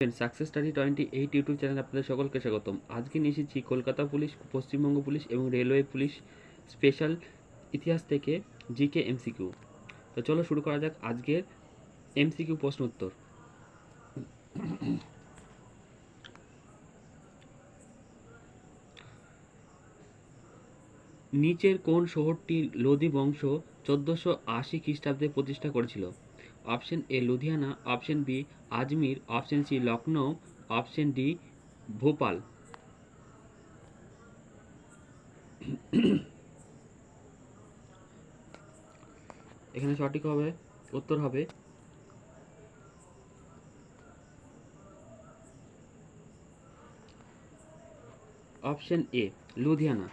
Success study twenty eight YouTube channel আপনাদের সকলকে স্বাগতম। আজকে নিয়ে এসেছি কলকাতা পুলিশ, পশ্চিমবঙ্গ পুলিশ এবং রেলওয়ে পুলিশ স্পেশাল ইতিহাস থেকে জিকে এমসিকিউ তো চলো শুরু করা যাক আজকের এমসিকিউ প্রশ্ন উত্তর। নিচের কোন শহরটি লোদি বংশ চোদ্দোশো আশি খ্রিস্টাব্দে প্রতিষ্ঠা করেছিল? Option A Ludhiana option B Ajmer option C Lucknow option D Bhopal এখানে সঠিক হবে, উত্তর হবে অপশন এ লুধিয়ানা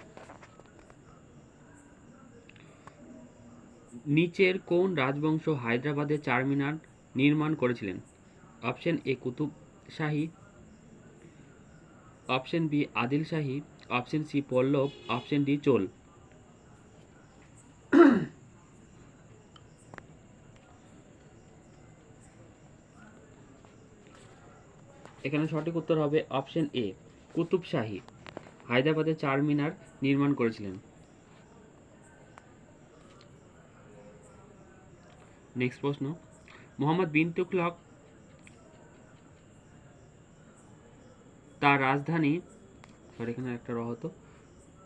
নিচের কোন রাজবংশ হায়দ্রাবাদে চারমিনার নির্মাণ করেছিলেন? Option A Qutub Shahi, option B Adil Shahi, option C Pallava, option D Chola. এখানে সঠিক উত্তর হবে অপশন এ, কুতুব শাহী, হায়দ্রাবাদে চারমিনার নির্মাণ করেছিলেন। নেক্সট প্রশ্ন. মোহাম্মদ বিন তুগলক তার রাজধানী সরি এখানে একটা র হতো,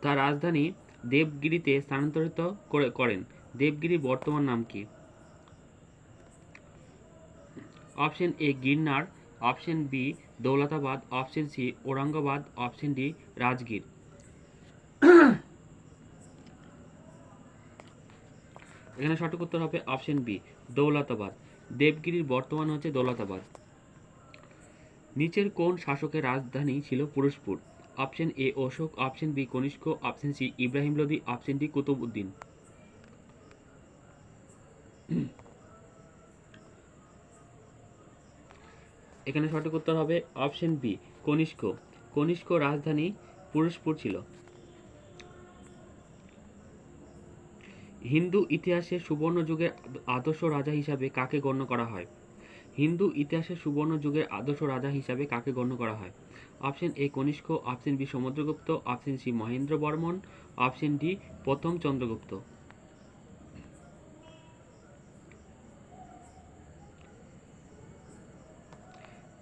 তার রাজধানী দেবগিরিতে স্থানান্তরিত করে, করেন। দেবগিরির বর্তমান নাম কি? Option A Girnar, option B Daulatabad, option C Aurangabad, option D Rajgir. এখানে সঠিক উত্তর হবে অপশন বি, দৌলতাবাদ। দেবগিরির বর্তমান হচ্ছে দৌলতাবাদ। নিচের কোন শাসকের রাজধানী ছিল Purushapura? Option A, Ashoka, option B, Kanishka, option C, Ibrahim Lodi option D, Qutbuddin. এখানে সঠিক উত্তর হবে অপশন বি, কনিষ্ক। কনিষ্ক রাজধানী পুরুষপুর ছিল। হিন্দু ইতিহাসে সুবর্ণ যুগের আদর্শ রাজা হিসাবে কাকে গণ্য করা হয়? হিন্দু ইতিহাসে সুবর্ণ যুগের আদর্শ রাজা হিসাবে কাকে গণ্য করা হয়? Option A Kanishka option B Samudragupta, option C Mahendra Varman, option D প্রথম চন্দ্রগুপ্ত।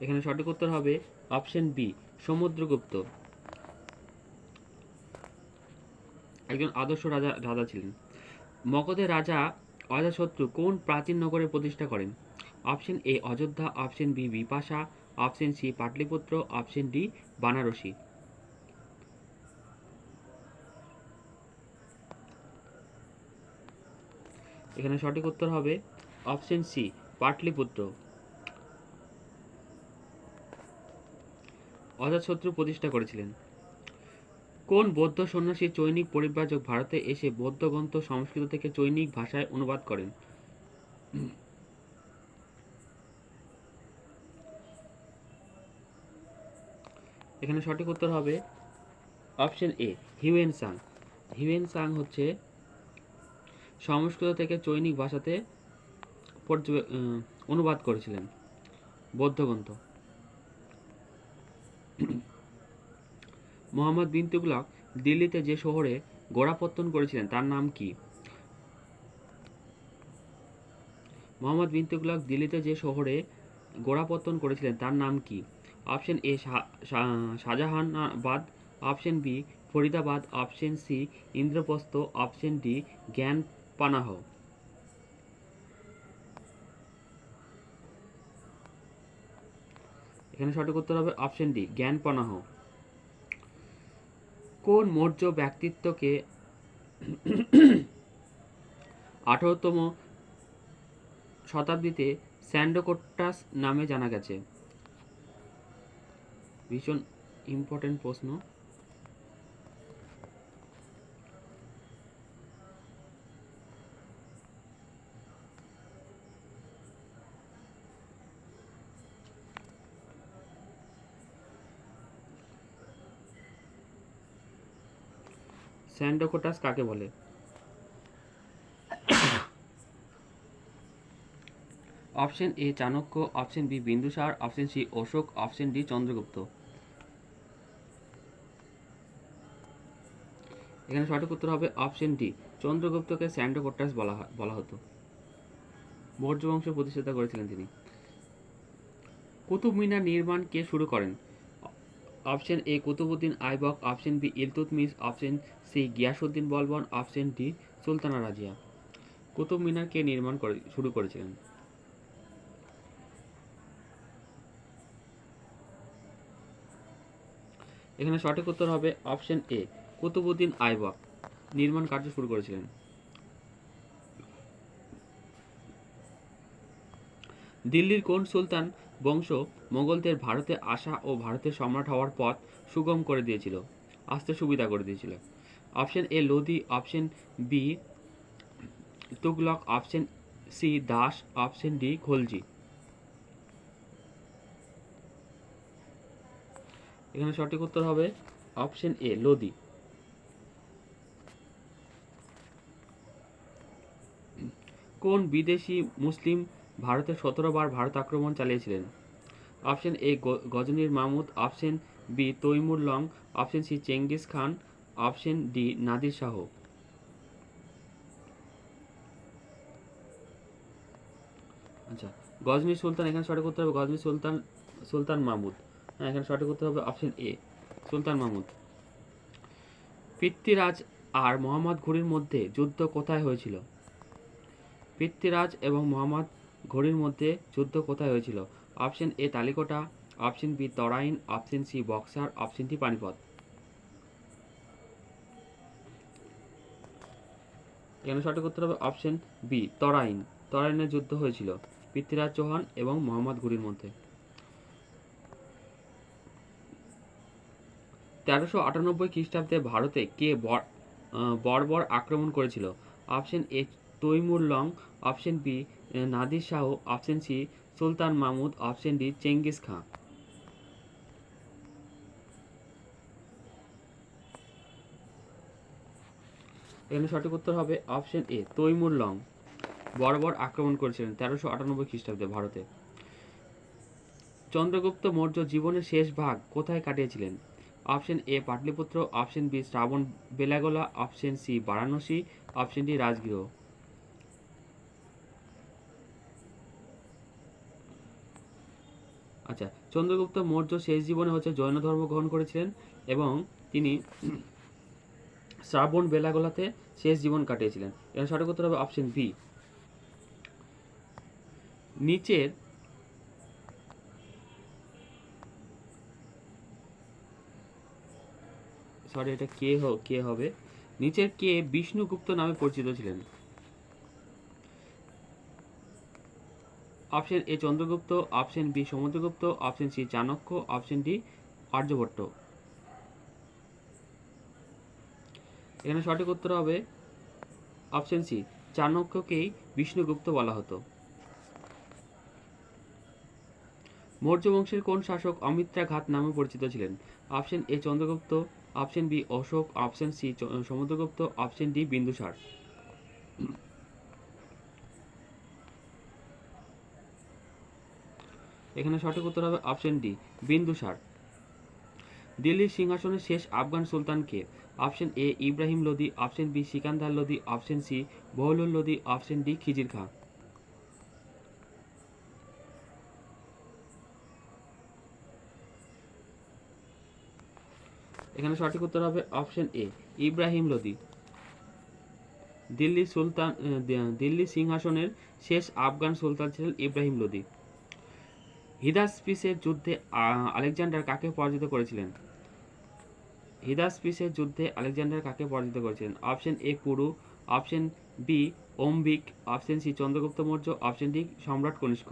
এখানে সঠিক উত্তর হবে অপশন বি, সমুদ্রগুপ্ত। একজন আদর্শ রাজা রাজা ছিলেন। মগধের রাজা অজাশত্রু কোন প্রাচীন নগরে প্রতিষ্ঠা করেন? Option A, Ayodhya, option B, Bipasha, option C, Pataliputra, option D, Banarasi. এখানে সঠিক উত্তর হবে অপশন সি, পাটলিপুত্র। অজাতশত্রু প্রতিষ্ঠা করেছিলেন। কোন বৌদ্ধ সন্ন্যাসী চৈনিক পরিব্রাজক ভারতে এসে বৌদ্ধ গ্রন্থ সংস্কৃত থেকে চৈনিক ভাষায় অনুবাদ করেন? এখানে সঠিক উত্তর হবে option A, Hiuen Tsang. Hiuen Tsang হচ্ছে সংস্কৃত থেকে চৈনিক ভাষাতে অনুবাদ করেছিলেন বৌদ্ধ গ্রন্থ। মোহাম্মদ বিন তুগলক দিল্লিতে যে শহরে গোড়াপত্তন করেছিলেন, তার নাম কি? মোহাম্মদ বিন তুগলক দিল্লিতে যে শহরে গোড়াপত্তন করেছিলেন, তার নাম কি? Option A Shahjahanabad, option B Faridabad, option C Indraprastha, option D Gyan Panah এখানে সঠিক উত্তর হবে অপশন ডি জ্ঞান পানাহ কোন মৌর্য ব্যক্তিত্বকে আঠারোতম শতাব্দীতে স্যান্ডোকোট্টাস নামে জানা গেছে? ভীষণ ইম্পর্টেন্ট প্রশ্ন। স্যান্ডোকোটাস কাকে বলে? Option A Chanakya, option B Bindusara, option C Ashoka, option D Chandragupta. এখানে সঠিক উত্তর হবে অপশন ডি। চন্দ্রগুপ্তকে স্যান্ডোকোটাস বলা বলা হতো। মৌর্য বংশ প্রতিষ্ঠাতা করেছিলেন তিনি। কুতুব মিনার নির্মাণ কে শুরু করেন? Option A Qutbuddin Aibak, option B Iltutmish, option C Ghiyasuddin Balban, option D Sultana Razia. Qutub Minar কে নির্মাণ করে, শুরু করেছিলেন। এখানে সঠিক উত্তর হবে অপশন এ, কুতুবুদ্দিন আইবক। নির্মাণ কার্য শুরু করেছিলেন। দিল্লির কোন সুলতান বংশ মোগলদের ভারতে আসা ও ভারতের সম্রাট হওয়ার পথ সুগম করে দিয়েছিল, আসতে সুবিধা করে দিয়েছিল। Option A Lodi option B Tughlaq, option C Das, option D Khalji. এখানে সঠিক উত্তর হবে অপশন এ লোদি কোন বিদেশি মুসলিম ভারতে সতেরো বার ভারত আক্রমণ চালিয়েছিলেন। Option A গজনীর Mahmud option B Timur Lang, option C Genghis Khan, option D Nadir Shah. আচ্ছা গজনী সুলতান, এখানে সঠিক করতে হবে গজনী সুলতান সুলতান মাহমুদ হ্যাঁ এখানে সঠিক করতে হবে অপশন এ, সুলতান মাহমুদ পৃথ্বীরাজ আর মোহাম্মদ ঘুরির মধ্যে যুদ্ধ কোথায় হয়েছিল? পৃথ্বীরাজ এবং মোহাম্মদ ঘড়ির মধ্যে যুদ্ধ কোথায় হয়েছিল? Option A Talikota, option B Tarain, option C Buxar, option D Panipat. এখানে সঠিক উত্তর হবে? Option B Tarain. তরাইনের যুদ্ধ হয়েছিল পৃথ্বীরাজ চৌহান এবং মোহাম্মদ ঘুরির মধ্যে। তেরোশো আটানব্বই খ্রিস্টাব্দে ভারতে কে বর্বর আক্রমণ করেছিল? Option A Timur Lang, option B Nadir Shah option C Sultan Mahmud option D Genghis Khan. এখানে সঠিক উত্তর হবে অপশন এ তৈমুর লং। বর্বর আক্রমণ করেছিলেন তেরোশো আটানব্বই খ্রিস্টাব্দে ভারতে। চন্দ্রগুপ্ত মৌর্য জীবনের শেষ ভাগ কোথায় কাটিয়েছিলেন? Option A Pataliputra option B Shravana Belagola option C Varanasi option D Rajgriha. আচ্ছা চন্দ্রগুপ্ত মৌর্য শেষ জীবনে হচ্ছে জৈন ধর্ম গ্রহণ করেছিলেন এবং তিনি শ্রাবণ বেলাগোলাতে শেষ জীবন কাটিয়েছিলেন। এর সঠিক উত্তর হবে অপশন বি নিচের সরি এটা কে কে হবে? নিচের কে বিষ্ণুগুপ্ত নামে পরিচিত ছিলেন? Option A Chandragupta, option B Samudragupta, option C Chanakya, option D Aryabhata. এখানে সঠিক উত্তর হবে অপশন সি, চাণক্যকেই বিষ্ণুগুপ্ত বলা হতো। মৌর্য বংশের কোন শাসক অমিত্রা ঘাত নামে পরিচিত ছিলেন? Option A Chandragupta, option B Ashoka, option C Samudragupta, option D Bindusara. এখানে সঠিক উত্তর হবে অপশন ডি বিন্দুসার দিল্লির সিংহাসনের শেষ আফগান সুলতান কে option A Ibrahim Lodi option B Sikandar Lodi option C Bahlul Lodi option D Khizr Khan এখানে সঠিক উত্তর হবে অপশন এ ইব্রাহিম লোদি দিল্লি সুলতান দিল্লি সিংহাসনের শেষ আফগান সুলতান ছিলেন ইব্রাহিম লোদি হিদাসপিসের যুদ্ধে আলেকজান্ডার কাকে পরাজিত করেছিলেন? হিদাসপিসের যুদ্ধে আলেকজান্ডার কাকে পরাজিত করেছিলেন? Option A Puru option B Ambhik option C Chandragupta Maurya, option D সম্রাট কনিষ্ক।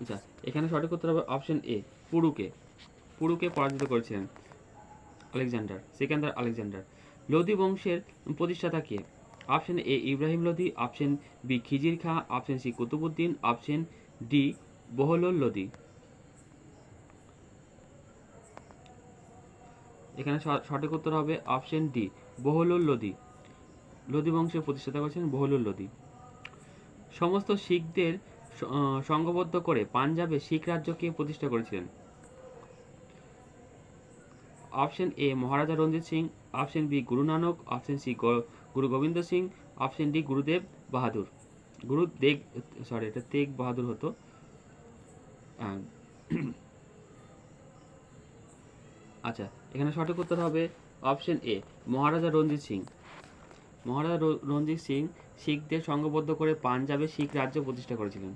আচ্ছা এখানে সঠিক উত্তর হবে অপশন এ, পুরুকে। পুরুকে পরাজিত করেছিলেন আলেকজান্ডার, সিকান্দার আলেকজান্ডার। লোদি বংশের প্রতিষ্ঠাতা কে? Option A Ibrahim Lodi option B Khizr Khan, option C Qutbuddin, option D Bahlul Lodi এখানে সঠিক উত্তর হবে অপশন ডি, বহলুল লোদি লোদি বংশের প্রতিষ্ঠাতা করেছেন বহলুল লোদি সমস্ত শিখদের সংঘবদ্ধ করে পাঞ্জাবে শিখ রাজ্যকে প্রতিষ্ঠা করেছিলেন। Option A Maharaja Ranjit Singh, option B Guru Nanak option C Guru Gobind Singh option D গুরুদেব বাহাদুর। গুরু দেগ সরি এটা তেগ বাহাদুর হতো। আচ্ছা এখানে সঠিক উত্তর হবে অপশন এ মহারাজা রঞ্জিত সিং। মহারাজা রঞ্জিত সিং শিখদের সংঘবদ্ধ করে পাঞ্জাবে শিখ রাজ্য প্রতিষ্ঠা করেছিলেন।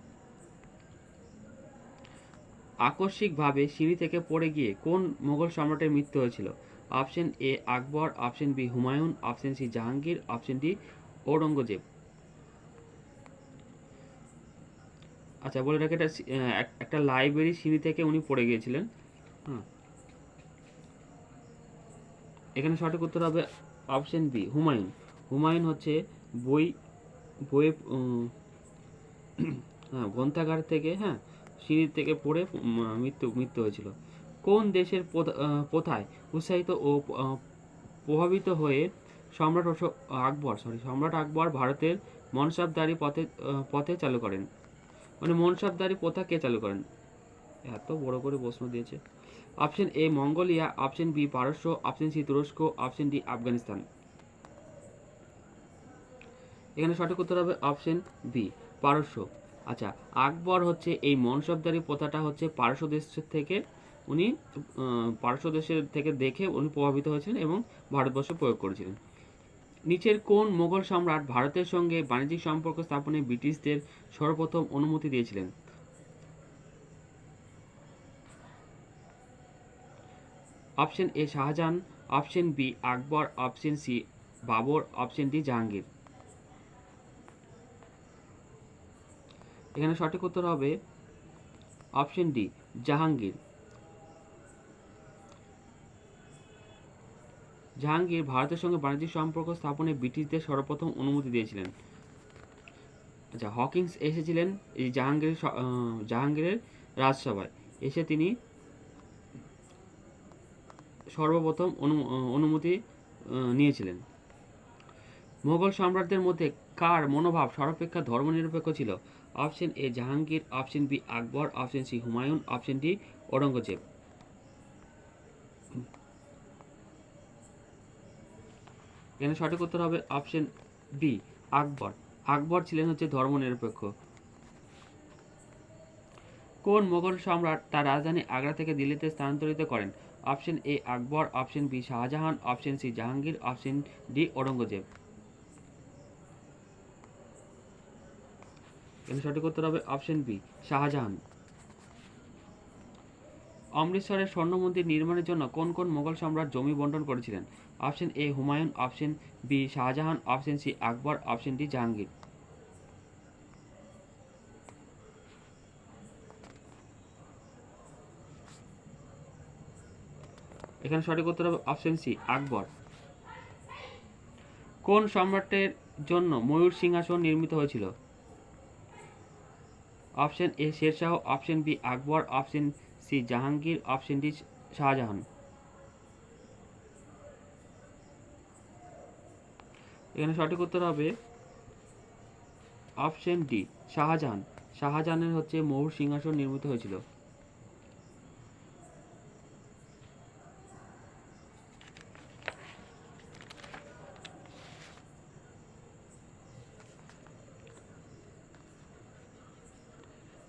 আকস্মিকভাবে সিঁড়ি থেকে পড়ে গিয়ে কোন মোগল সম্রাটের মৃত্যু হয়েছিল? Option A Akbar, option B Humayun, option C Jahangir, option D Aurangzeb. আচ্ছা বলে রাখি, এটা একটা লাইব্রেরি সিঁড়ি থেকে উনি পড়ে গিয়েছিলেন। হ্যাঁ এখানে সঠিক উত্তর হবে অপশন বি, হুমায়ুন। হুমায়ুন হচ্ছে বই, বইয়ে হ্যাঁ গ্রন্থাগার থেকে হ্যাঁ সিঁড়ি থেকে পড়ে মৃত্যু মৃত্যু হয়েছিল। কোন দেশের প্রথা- প্রথায় উৎসাহিত ও প্রভাবিত হয়ে সম্রাট আকবর সরি সম্রাট আকবর ভারতের মনসাবদারি পথে পথে চালু করেন। মানে মনসাবদারি প্রথা কে চালু করেন? এত বড় করে প্রশ্ন দিয়েছে। Option A, Mongolia, option B, পারস্য, অপশন সি, তুরস্ক, অপশন ডি, আফগানিস্তান। এখানে সঠিক উত্তর হবে অপশন বি, পারস্য। আচ্ছা আকবর হচ্ছে এই মনসবদারি প্রথাটা হচ্ছে পারস্য দেশ থেকে উনি পারস্য দেশের থেকে দেখে উনি প্রভাবিত হয়েছিলেন এবং ভারতবর্ষে প্রয়োগ করেছিলেন। নিচের কোন মোগল সম্রাট ভারতের সঙ্গে বাণিজ্যিক সম্পর্ক স্থাপনে ব্রিটিশদের সর্বপ্রথম অনুমতি দিয়েছিলেন? Option A Shahjahan, option B Akbar, option C Babur, option D Jahangir. এখানে সঠিক উত্তর হবে অপশন ডি জাহাঙ্গীর। জাহাঙ্গীর ভারতের সঙ্গে বাণিজ্যিক সম্পর্ক স্থাপনে ব্রিটিশদের সর্বপ্রথম অনুমতি দিয়েছিলেন। আচ্ছা হকিংস এসেছিলেন এই জাহাঙ্গীর জাহাঙ্গীরের রাজসভায়। এসে তিনি সর্বপ্রথম অনু- অনুমতি নিয়েছিলেন। মোগল সম্রাটদের মধ্যে কার মনোভাব সর্বাপেক্ষা ধর্মনিরপেক্ষ ছিল? Option A Jahangir, option B Akbar, option C Humayun, option D Aurangzeb. এখানে সঠিক উত্তর হবে অপশন বি আকবর। আকবর ছিলেন হচ্ছে ধর্মনিরপেক্ষ। কোন মোগল সম্রাট তার রাজধানী আগ্রা থেকে দিল্লিতে স্থানান্তরিত করেন? Option A Akbar. Option B Shahjahan. Option C Jahangir. Option D Aurangzeb. এখানে সঠিক উত্তর হবে অপশন বি শাহজাহান। অমৃতসরের স্বর্ণ মন্দির নির্মাণের জন্য কোন কোন মোগল সম্রাট জমি বন্টন করেছিলেন? Option A Humayun, option B Shah Jahan, option C Akbar, option D Jahangir. এখানে সঠিক উত্তর হবে অপশন সি, আকবর। কোন সম্রাটের জন্য ময়ূর সিংহাসন নির্মিত হয়েছিল? Option A Sher Shah, option B Akbar, option C Jahangir, option D Shah Jahan. এখানে সঠিক উত্তর হবে অপশন ডি শাহজাহান। শাহজাহানের হচ্ছে ময়ূর সিংহাসন নির্মিত হয়েছিল।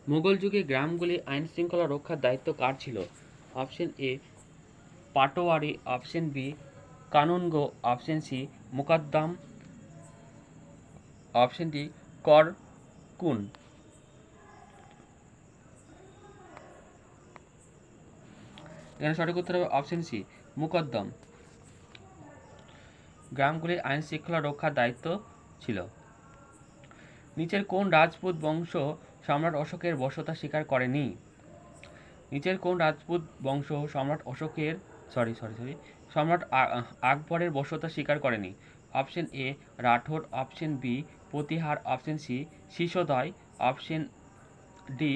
মুঘল যুগে গ্রামগুলি আইন শৃঙ্খলা রক্ষার দায়িত্ব কার ছিল? Option A patwari. Option B kanungo. Option C muqaddam. Option D karkun এখানে সঠিক উত্তর হবে অপশন সি মুকদ্দম। গ্রামগুলির আইন শৃঙ্খলা রক্ষার দায়িত্ব ছিল। নিচের কোন রাজপুত বংশ সম্রাট অশোকের বশ্যতা স্বীকার করেনি। নিচের কোন রাজপুত বংশ সম্রাট অশোকের সরি সরি সরি সম্রাট আকবরের বশ্যতা স্বীকার করেনি। Option A Rathore option B Pratihar option C Sisodia option D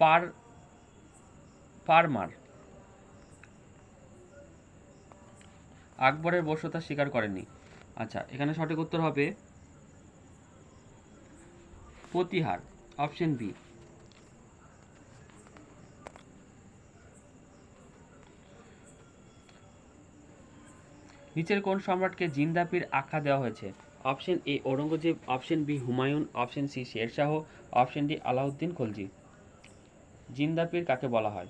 পার, পারমার। আকবরের বশ্যতা স্বীকার করেনি। আচ্ছা এখানে সঠিক উত্তর হবে প্রতিহার। Option B. নিচের কোন সম্রাটকে জিন্দাপির আখ্যা দেওয়া হয়েছে? Option A Aurangzeb, option B Humayun, option C Sher Shah, option D Alauddin Khalji. Zindapir কাকে বলা হয়?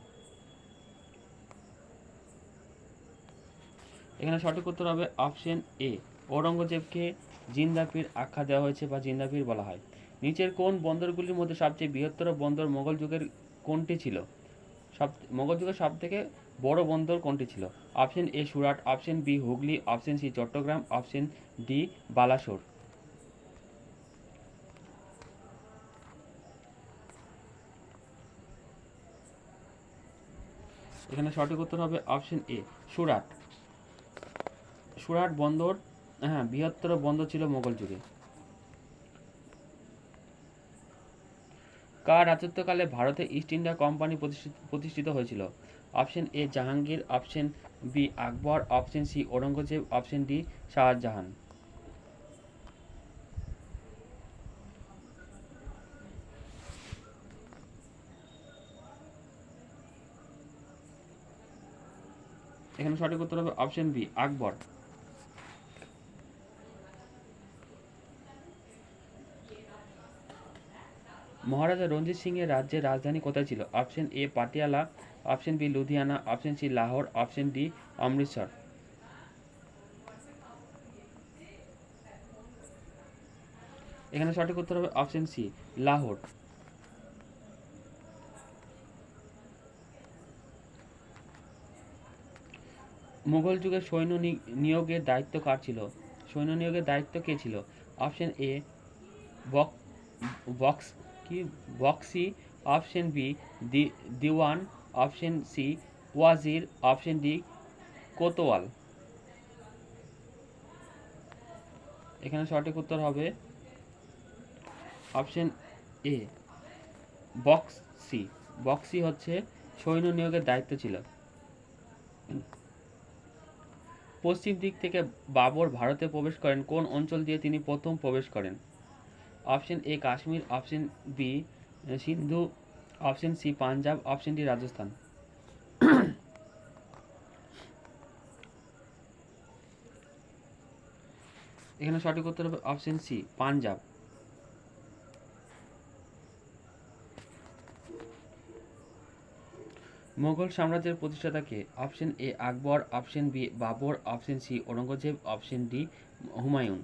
এখানে সঠিক উত্তর হবে অপশন এ। ঔরঙ্গজেবকে জিন্দাপির আখ্যা দেওয়া হয়েছে বা জিন্দাপির বলা হয়। নিচের কোন বন্দরগুলির মধ্যে সবচেয়ে বৃহত্তর বন্দর মোগল যুগের কোনটি ছিল? সব মোগল যুগের সব থেকে বড় বন্দর কোনটি ছিল? Option A Surat, option B Hooghly, option C Chittagong, option D Balasore. এখানে সঠিক উত্তর হবে অপশন এ, সুরাট। সুরাট বন্দর হ্যাঁ বৃহত্তর বন্দর ছিল মোগল যুগে। কার রাজত্বকালে ভারতে ইস্ট ইন্ডিয়া কোম্পানি প্রতিষ্ঠিত হয়েছিল? Option A, Jahangir, option B, Akbar, option C, Aurangzeb, option D, Shah Jahan. এখানে সঠিক উত্তর হবে অপশন বি, আকবর। মহারাজা রঞ্জিত সিং এর রাজ্যের রাজধানী কোথায় ছিল? Option A, Patiala, option B, Ludhiana, option C, Lahore, option D, Amritsar. এখানে সঠিক উত্তর হবে অপশন সি, লাহোর। মুঘল যুগে সৈন্য নিয়োগের দায়িত্ব কার ছিল? সৈন্য নিয়োগের দায়িত্ব কে ছিল? অপশন এ বক বক্স কি বক্সি, অপশন বি, দি, Diwan, option C, Wazir, option D, Kotwal. এখানে সঠিক উত্তর হবে অপশন এ, বক্সি বক্সি হচ্ছে সৈন্য নিয়োগের দায়িত্ব ছিল। পশ্চিম দিক থেকে বাবর ভারতে প্রবেশ করেন। কোন অঞ্চল দিয়ে তিনি প্রথম প্রবেশ করেন? Option A Kashmir option B Sindhu option C Punjab option D Rajasthan এখানে সঠিক উত্তর হবে অপশন সি পাঞ্জাব মোগল সাম্রাজ্যের প্রতিষ্ঠাতাকে option A Akbar option B Babur option C Aurangzeb option D Humayun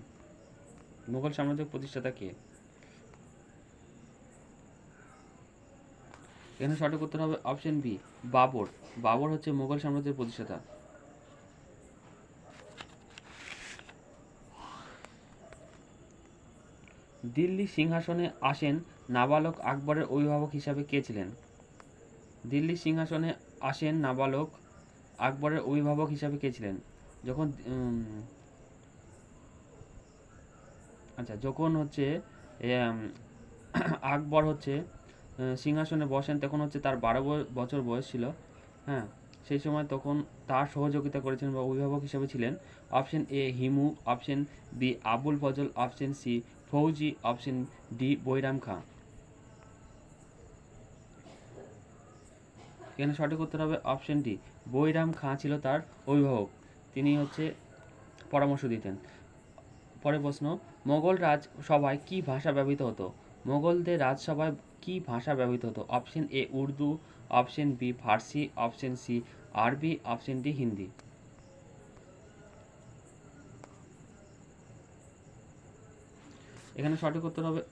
Mughal সাম্রাজ্যের প্রতিষ্ঠাতা কে? এখানে সঠিক উত্তর হবে অপশন বি বাবর। বাবর হচ্ছে মোগল সাম্রাজ্যের প্রতিষ্ঠাতা। দিল্লি সিংহাসনে আসেন নাবালক আকবরের অভিভাবক হিসাবে কে ছিলেন? দিল্লি সিংহাসনে আসেন নাবালক আকবরের অভিভাবক হিসাবে কে ছিলেন? যখন আচ্ছা যখন হচ্ছে আকবর হচ্ছে সিংহাসনে বসেন, তখন হচ্ছে তার বারো বছর বয়স ছিল। হ্যাঁ সেই সময় তখন তার সহযোগিতা করেছেন বা অভিভাবক হিসেবে ছিলেন। Option A Hemu option B Abul Fazl option C Fauji option D Bairam Khan. এখানে সঠিক উত্তর হবে অপশন ডি বৈরাম খাঁ ছিল তার অভিভাবক। তিনি হচ্ছে পরামর্শ দিতেন। পরের প্রশ্ন, মোগল রাজসভায় কি ভাষা ব্যবহৃত হতো? মোগলদের রাজসভায় কি ভাষা ব্যবহৃত হতো? Option A, Urdu, option B, Farsi, option C, Arabi, option D, Hindi. এখানে সঠিক উত্তর হবে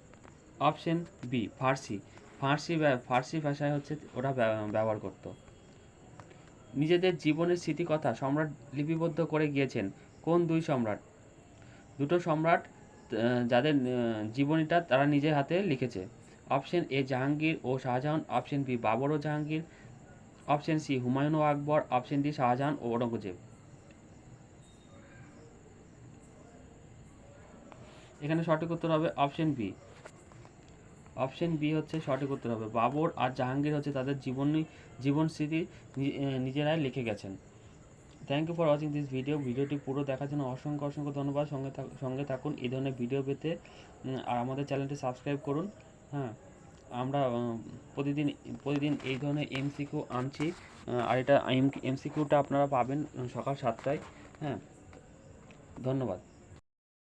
অপশন বি, ফার্সি। ফার্সি ফার্সি ভাষায় হচ্ছে ওরা ব্যবহার করত। নিজেদের জীবনের স্মৃতিকথা সম্রাট লিপিবদ্ধ করে গিয়েছেন। কোন দুই সম্রাট? দুটো সম্রাট যাদের জীবনীটা তারা নিজের হাতে লিখেছে। অপশন এ জাহাঙ্গীর ও শাহজাহান, অপশন বি বাবর ও জাহাঙ্গীর, অপশন সি হুমায়ুন ও আকবর, অপশন ডি শাহজাহান ও ঔরঙ্গজেব। এখানে সঠিক উত্তর হবে অপশন বি। অপশন বি হচ্ছে সঠিক উত্তর হবে। বাবর আর জাহাঙ্গীর হচ্ছে তাদের জীবনী, জীবন স্মৃতি নিজেরাই লিখে গেছেন। Thank you for watching this video ভিডিওটি পুরো দেখার জন্য অসংখ্য অসংখ্য ধন্যবাদ। সঙ্গে সঙ্গে থাকুন। এই ধরনের ভিডিও পেতে আর আমাদের চ্যানেলটি সাবস্ক্রাইব করুন। হ্যাঁ আমরা প্রতিদিন প্রতিদিন এই ধরনের এমসিকিউ আনছি। আর এটা এমসিকিউটা আপনারা পাবেন সকাল সাতটায়। হ্যাঁ ধন্যবাদ।